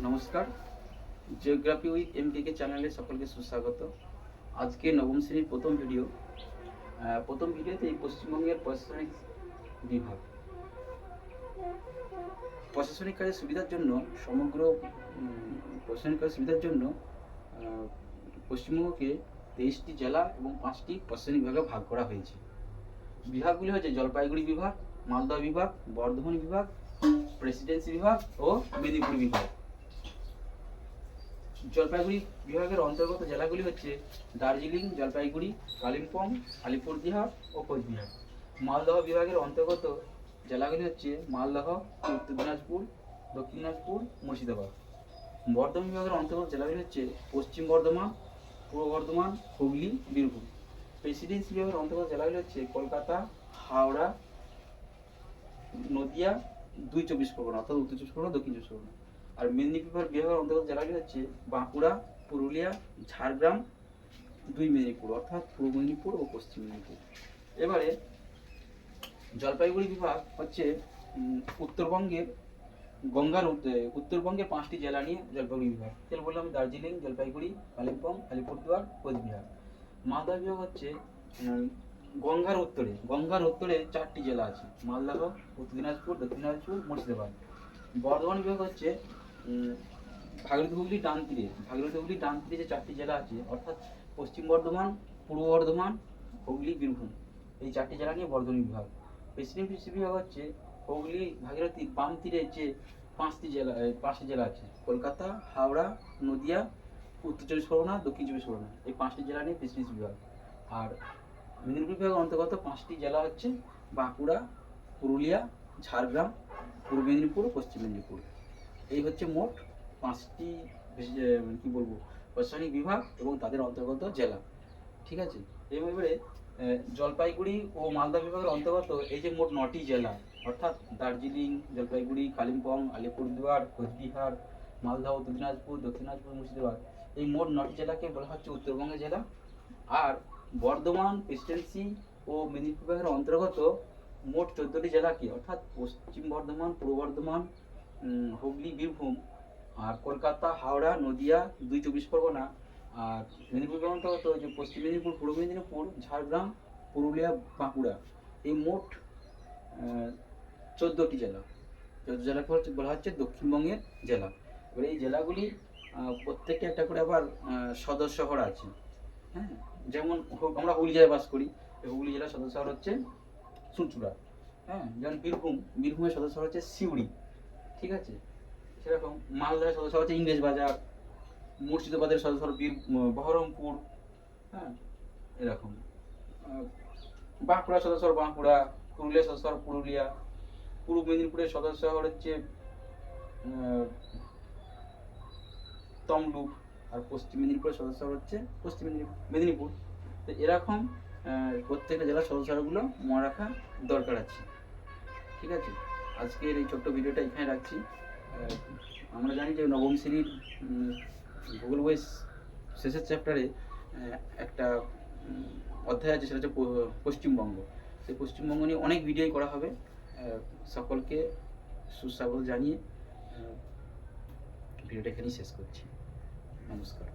নমস্কার। Geography with M K চ্যানেলে সকলকে সুস্বাগত। আজকে নবম শ্রেণির প্রথম ভিডিও প্রথম ভিডিওতে এই পশ্চিমবঙ্গের প্রশাসনিক বিভাগ। প্রশাসনিক কাজের সুবিধার জন্য, সমগ্র প্রশাসনিক কাজের সুবিধার জন্য পশ্চিমবঙ্গকে তেইশটি জেলা এবং পাঁচটি প্রশাসনিক বিভাগে ভাগ করা হয়েছে। বিভাগগুলি হচ্ছে জলপাইগুড়ি বিভাগ মালদা বিভাগ, বর্ধমান বিভাগ, প্রেসিডেন্সি বিভাগ ও মেদিনীপুর বিভাগ। জলপাইগুড়ি বিভাগের অন্তর্গত জেলাগুলি হচ্ছে দার্জিলিং, জলপাইগুড়ি, কালিম্পং আলিপুরদিহা ও কোচবিহার। মালদহ বিভাগের অন্তর্গত জেলাগুলি হচ্ছে মালদহ, উত্তর দিনাজপুর, দক্ষিণ দিনাজপুর, মুর্শিদাবাদ। বর্ধমান বিভাগের অন্তর্গত জেলাগুলি হচ্ছে পশ্চিম বর্ধমান, পূর্ব বর্ধমান, হুগলি, বীরভূম। প্রেসিডেন্সি বিভাগের অন্তর্গত জেলাগুলি হচ্ছে কলকাতা, হাওড়া, নদিয়া, দুই চব্বিশ পরগনা অর্থাৎ উত্তর চব্বিশ পরগনা, দক্ষিণ চব্বিশ পরগনা। আর মেদিনীপুর বিভাগের অন্তর্গত জেলাগুলি হচ্ছে বাঁকুড়া, পুরুলিয়া, ঝাড়গ্রাম, দুই মেদিনীপুর, অর্থাৎ পূর্ব মেদিনীপুর ও পশ্চিম মেদিনীপুর। এবারে জলপাইগুড়ি বিভাগ হচ্ছে উত্তরবঙ্গের গঙ্গার উত্ত- উত্তরবঙ্গের পাঁচটি জেলা নিয়ে জলপাইগুড়ি বিভাগ। তাহলে বললাম দার্জিলিং, জলপাইগুড়ি, কালিম্পং, আলিপুরদুয়ার, কোচবিহার। মালদা বিভাগ হচ্ছে গঙ্গার উত্তরে। গঙ্গার উত্তরে চারটি জেলা আছে মালদহ উত্তর দিনাজপুর, দক্ষিণ দিনাজপুর, মুর্শিদাবাদ। বর্ধমান বিভাগ হচ্ছে ভাগীরথী হুগলি ডান তীরে, ভাগীরথী হুগলি ডান তীরে যে চারটি জেলা আছে, অর্থাৎ পশ্চিম বর্ধমান, পূর্ব বর্ধমান, হুগলি, বীরভূম, এই চারটি জেলা নিয়ে বর্ধমান বিভাগ। প্রেসিডেন্সি বিভাগ হচ্ছে হুগলি, ভাগীরথী বাম তীরে যে পাঁচটি জেলা পাঁচটি জেলা আছে, কলকাতা, হাওড়া, নদিয়া, উত্তর চব্বিশ পরগনা, দক্ষিণ চব্বিশ পরগনা, এই পাঁচটি জেলা নিয়ে প্রেসিডেন্সি বিভাগ। আর মেদিনীপুর বিভাগের অন্তর্গত পাঁচটি জেলা হচ্ছে বাঁকুড়া, পুরুলিয়া, ঝাড়গ্রাম, পূর্ব মেদিনীপুর পশ্চিম মেদিনীপুর। এই হচ্ছে মোট পাঁচটি কি বলব, প্রশাসনিক বিভাগ এবং তাদের অন্তর্গত জেলা। ঠিক আছে? এইভাবে জলপাইগুড়ি ও মালদা বিভাগের অন্তর্গত এই যে মোট নটি জেলা, অর্থাৎ দার্জিলিং, জলপাইগুড়ি, কালিম্পং, আলিপুরদুয়ার, কোচবিহার, মালদা, উত্তর দিনাজপুর, দক্ষিণ দিনাজপুর, মুর্শিদাবাদ, এই মোট নটি জেলাকে বলা হচ্ছে উত্তরবঙ্গের জেলা। আর বর্ধমান প্রেসিডেন্সি ও মেদিনীপুর বিভাগের অন্তর্গত মোট চোদ্দটি জেলাকে অর্থাৎ পশ্চিম বর্ধমান, পূর্ব বর্ধমান হুগলি বীরভূম আর কলকাতা হাওড়া নদিয়া দুই চব্বিশ পরগনা আর মেদিনীপুর বিভাগের অন্তর্গত যে পশ্চিম মেদিনীপুর পূর্ব মেদিনীপুর ঝাড়গ্রাম পুরুলিয়া বাঁকুড়া। এই মোট চোদ্দোটি জেলা। চোদ্দ জেলাকে হচ্ছে বলা হচ্ছে দক্ষিণবঙ্গের জেলা। এবার এই জেলাগুলি আহ, প্রত্যেকটা একটা করে আবার সদর শহর আছে। হ্যাঁ? যেমন আমরা হুগলি জেলায় বাস করি। হুগলি জেলার সদর শহর হচ্ছে চুঁচুড়া হ্যাঁ? যেমন বীরভূম বীরভূমের সদর শহর হচ্ছে সিউড়ি। ঠিক আছে? সেরকম মালদার সদর শহর হচ্ছে ইংরেজ বাজার, মুর্শিদাবাদের শহর বীর বহরমপুর হ্যাঁ এরকম। বাঁকুড়া শহর বাঁকুড়া, পুরুলিয়া শহর পুরুলিয়া, পূর্ব মেদিনীপুরের সদর শহর হচ্ছে তমলুক, আর পশ্চিম মেদিনীপুরের সদর শহর হচ্ছে পশ্চিম মেদিনীপুর মেদিনীপুর। তো এরকম প্রত্যেকটা জেলার সদর মনে রাখা দরকার আছে। ঠিক আছে? আজকের এই ছোট্ট ভিডিওটা এখানে রাখছি। আমরা জানি যে নবম শ্রেণির গুগল বইস শেষের চ্যাপ্টারে একটা অধ্যায় আছে, সেটা হচ্ছে পশ্চিমবঙ্গ। সেই পশ্চিমবঙ্গ নিয়ে অনেক ভিডিওই করা হবে। সকলকে সুস্বাগত জানিয়ে ভিডিওটা এখানেই শেষ করছি। নমস্কার।